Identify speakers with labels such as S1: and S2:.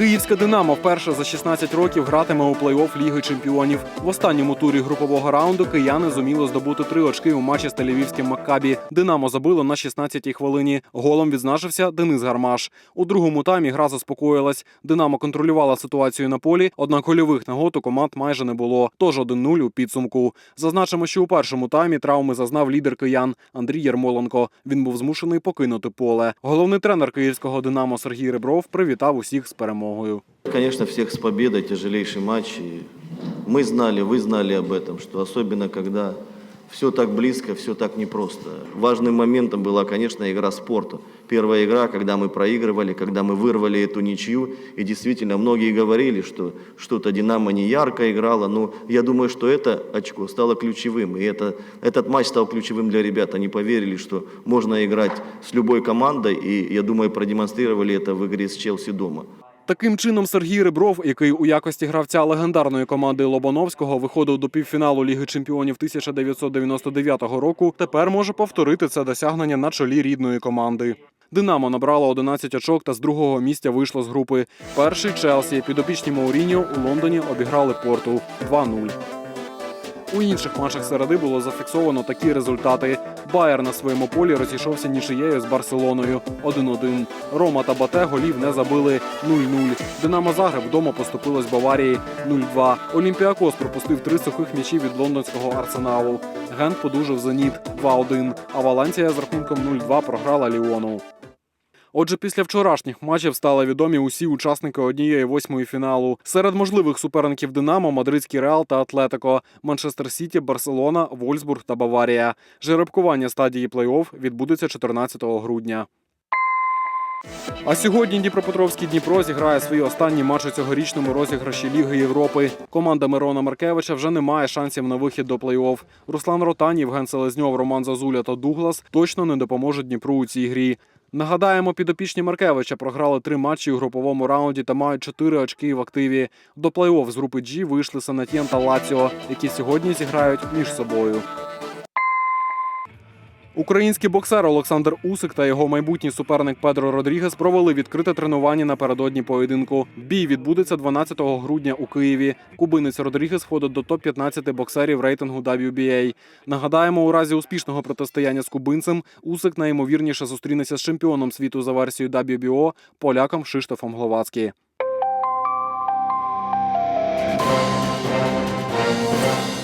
S1: Київська Динамо вперше за 16 років гратиме у плей-офф Ліги Чемпіонів. В останньому турі групового раунду кияни зуміли здобути три очки у матчі з тель-Авівським Маккабі. Динамо забило на 16-й хвилині. Голом відзначився Денис Гармаш. У другому таймі гра заспокоїлась. Динамо контролювала ситуацію на полі, однак гольових нагод у команд майже не було. Тож 1-0 у підсумку. Зазначимо, що у першому таймі травми зазнав лідер киян Андрій Єрмоленко. Він був змушений покинути поле. Головний тренер київського Динамо Сергій Ребров привітав усіх з перемогою.
S2: Конечно, всех с победой, тяжелейший матч. И мы знали, вы знали об этом, что особенно когда все так близко, все так непросто. Важным моментом была, конечно, игра спорта. Первая игра, когда мы проигрывали, когда мы вырвали эту ничью. И действительно, многие говорили, что что-то «Динамо» не ярко играла. Но я думаю, что это очко стало ключевым. И это, этот матч стал ключевым для ребят. Они поверили, что можно играть с любой командой. И, я думаю, продемонстрировали это в игре с Челси дома.
S1: Таким чином, Сергій Ребров, який у якості гравця легендарної команди Лобановського виходив до півфіналу Ліги Чемпіонів 1999 року, тепер може повторити це досягнення на чолі рідної команди. Динамо набрало 11 очок та з другого місця вийшло з групи. Перший Челсі підопічні Мауріньо у Лондоні обіграли порту 2-0. У інших матчах середи було зафіксовано такі результати. Байер на своєму полі розійшовся нічиєю з Барселоною 1-1. Рома та Бате голів не забили 0-0. Динамо Загреб вдома поступилось Баварії 0-2. Олімпіакос пропустив три сухих м'ячі від лондонського арсеналу. Гент подужав Зеніт 2-1, а Валансія з рахунком 0-2 програла Ліону. Отже, після вчорашніх матчів стали відомі усі учасники однієї восьмої фіналу. Серед можливих суперників Динамо, Мадридський Реал та Атлетико, Манчестер Сіті, Барселона, Вольсбург та Баварія. Жеребкування стадії плей-офф відбудеться 14 грудня. А сьогодні Дніпропетровський Дніпро зіграє свої останні матчі у цьогорічному розіграші Ліги Європи. Команда Мирона Маркевича вже не має шансів на вихід до плей-офф. Руслан Ротань, Євген Селезньов, Роман Зазуля та Дуглас точно не допоможуть Дніпру у цій грі. Нагадаємо, підопічні Маркевича програли три матчі у груповому раунді та мають чотири очки в активі. До плей-офф з групи G вийшли Санатєн та Лаціо, які сьогодні зіграють між собою. Український боксер Олександр Усик та його майбутній суперник Педро Родрігес провели відкрите тренування напередодні поєдинку. Бій відбудеться 12 грудня у Києві. Кубинець Родрігес входить до топ-15 боксерів рейтингу WBA. Нагадаємо, у разі успішного протистояння з кубинцем Усик найімовірніше зустрінеться з чемпіоном світу за версією WBO поляком Шиштофом Гловацькі.